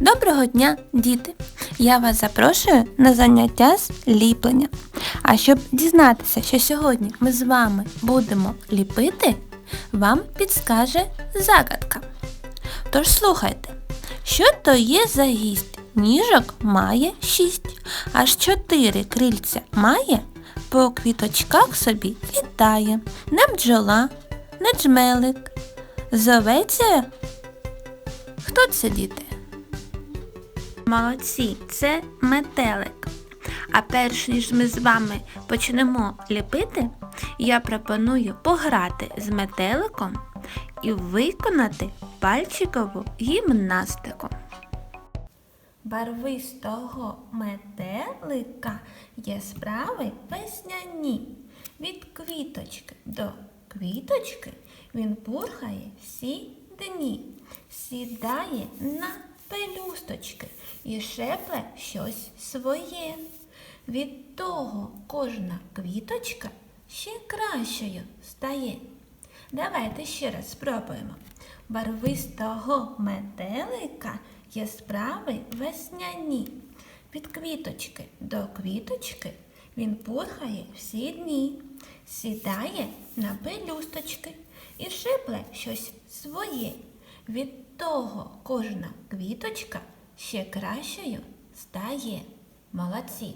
Доброго дня, діти! Я вас запрошую на заняття з ліплення. А щоб дізнатися, що сьогодні ми з вами будемо ліпити, вам підскаже загадка. Тож слухайте, що то є за гість? Ніжок має шість, аж чотири крильця має, по квіточках собі літає. Не бджола, не джмелик. Зоветься. Хто це діти? Молодці, це метелик. А перш ніж ми з вами почнемо ліпити, я пропоную пограти з метеликом і виконати пальчикову гімнастику. Барвистого метелика є справи весняні. Від квіточки до квіточки він пурхає всі дні, сідає на пелюсточки і шепле щось своє. Від того кожна квіточка ще кращою стає. Давайте ще раз спробуємо. Барвистого метелика є справи весняні. Від квіточки до квіточки він пурхає всі дні, сідає на пелюсточки і шипле щось своє. Від того кожна квіточка ще кращою стає. Молодці.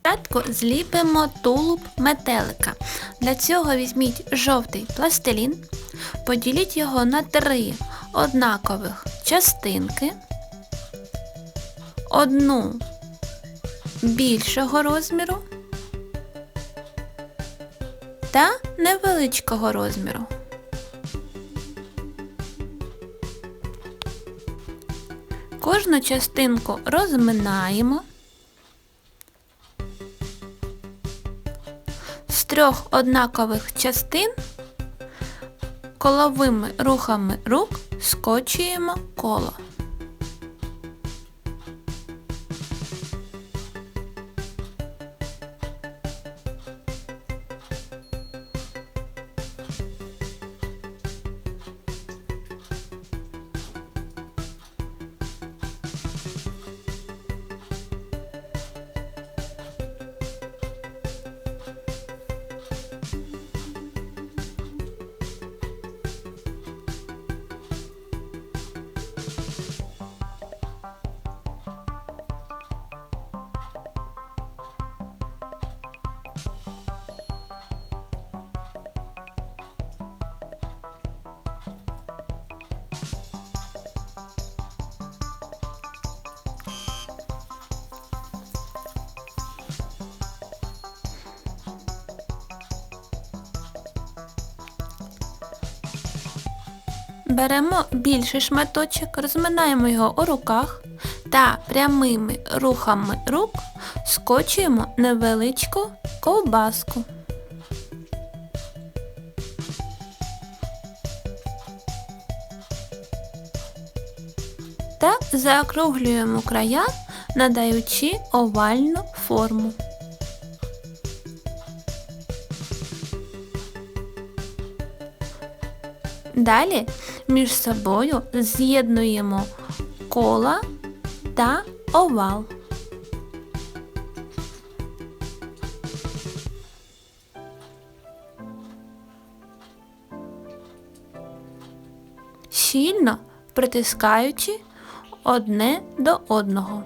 Спочатку зліпимо тулуб метелика. Для цього візьміть жовтий пластилін, поділіть його на три однакових частинки, одну більшого розміру та невеличкого розміру. Кожну частинку розминаємо. З трьох однакових частин коловими рухами рук скочуємо коло. Беремо більший шматочок, розминаємо його у руках та прямими рухами рук скочуємо невеличку ковбаску. Та заокруглюємо края, надаючи овальну форму. Далі між собою з'єднуємо кола та овал. Щільно притискаючи одне до одного.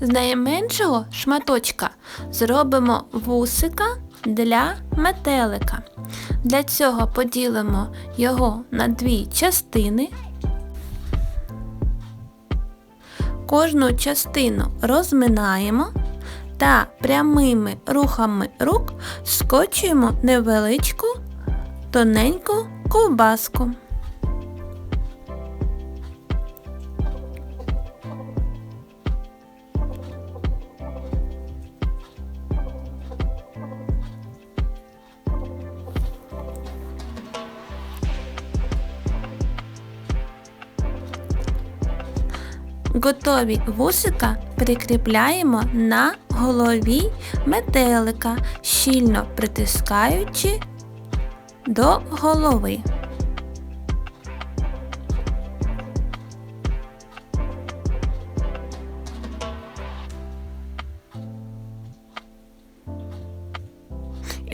З найменшого шматочка зробимо вусика для метелика. Для цього поділимо його на дві частини. Кожну частину розминаємо та прямими рухами рук скочуємо невеличку тоненьку ковбаску. Готові вусика прикріпляємо на голові метелика, щільно притискаючи до голови.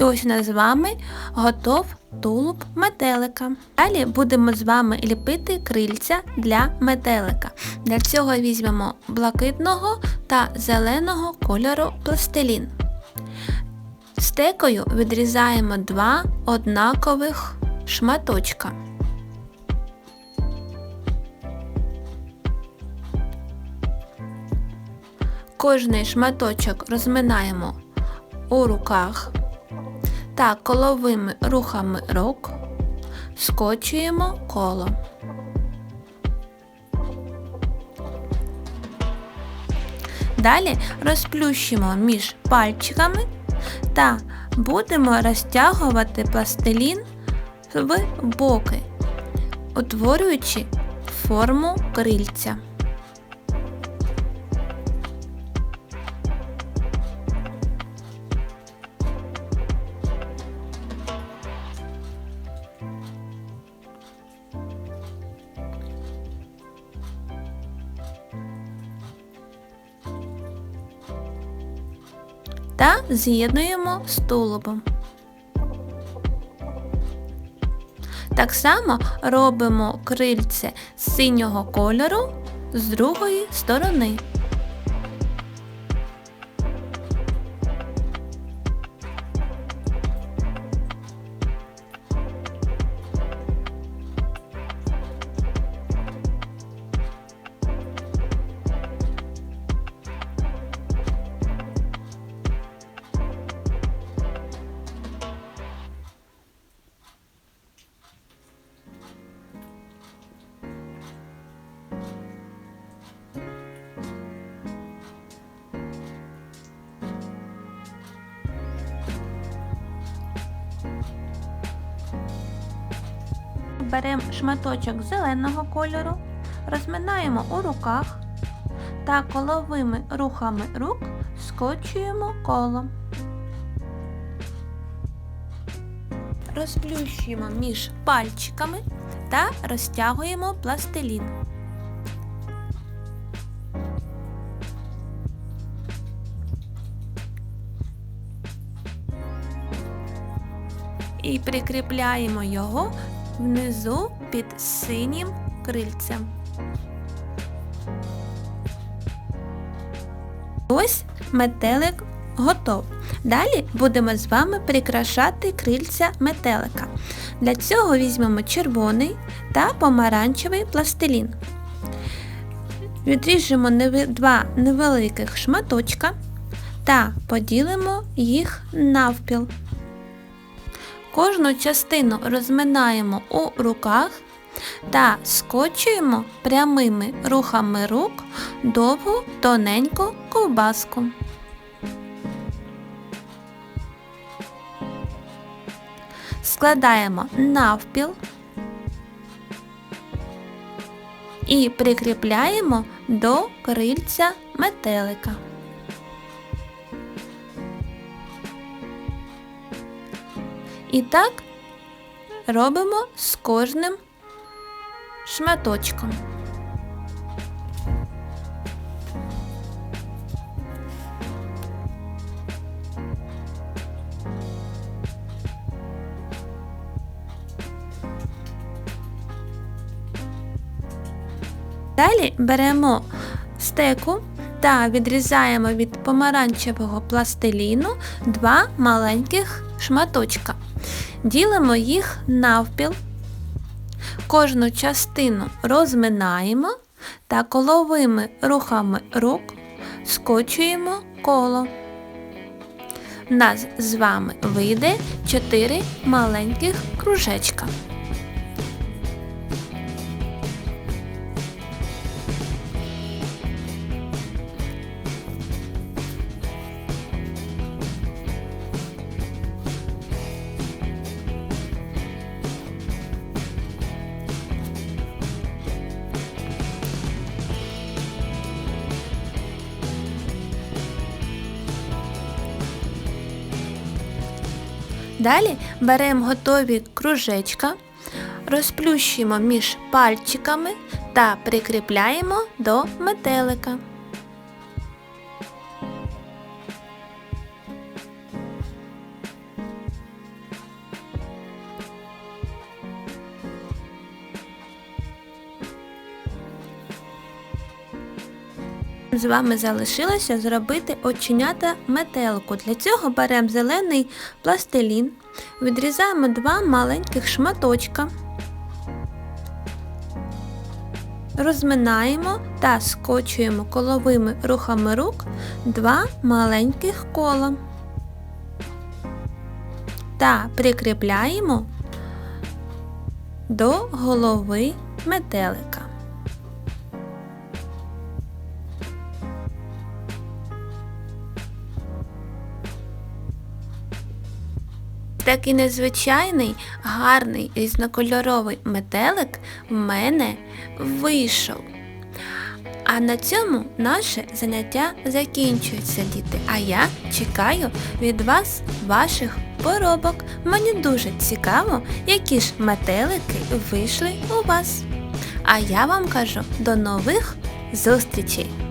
Ось у нас з вами готов тулуб метелика. Далі будемо з вами ліпити крильця для метелика. Для цього візьмемо блакитного та зеленого кольору пластилін. Стекою відрізаємо два однакових шматочка. Кожний шматочок розминаємо у руках та коловими рухами рук скочуємо коло. Далі розплющимо між пальчиками та будемо розтягувати пластилін в боки, утворюючи форму крильця. Та з'єднуємо з тулубом. Так само робимо крильце синього кольору з другої сторони. Беремо шматочок зеленого кольору, розминаємо у руках та коловими рухами рук скочуємо коло. Розплющуємо між пальчиками та розтягуємо пластилін. І прикріпляємо його внизу під синім крильцем. Ось метелик готов. Далі будемо з вами прикрашати крильця метелика. Для цього візьмемо червоний та помаранчевий пластилін. Відріжемо два невеликих шматочка та поділимо їх навпіл. Кожну частину розминаємо у руках та скочуємо прямими рухами рук довгу тоненьку ковбаску. Складаємо навпіл і прикріпляємо до крильця метелика. І так робимо з кожним шматочком. Далі беремо стеку та відрізаємо від помаранчевого пластиліну два маленьких шматочка. Ділимо їх навпіл, кожну частину розминаємо та коловими рухами рук скочуємо коло. У нас з вами вийде 4 маленьких кружечка. Далі беремо готові кружечка, розплющуємо між пальчиками та прикріпляємо до метелика. З вами залишилося зробити оченята метелку. Для цього беремо зелений пластилін, відрізаємо два маленьких шматочка, розминаємо та скочуємо коловими рухами рук два маленьких кола та прикріпляємо до голови метелика. Такий незвичайний, гарний різнокольоровий метелик в мене вийшов. А на цьому наше заняття закінчується, діти. А я чекаю від вас ваших поробок. Мені дуже цікаво, які ж метелики вийшли у вас. А я вам кажу до нових зустрічей!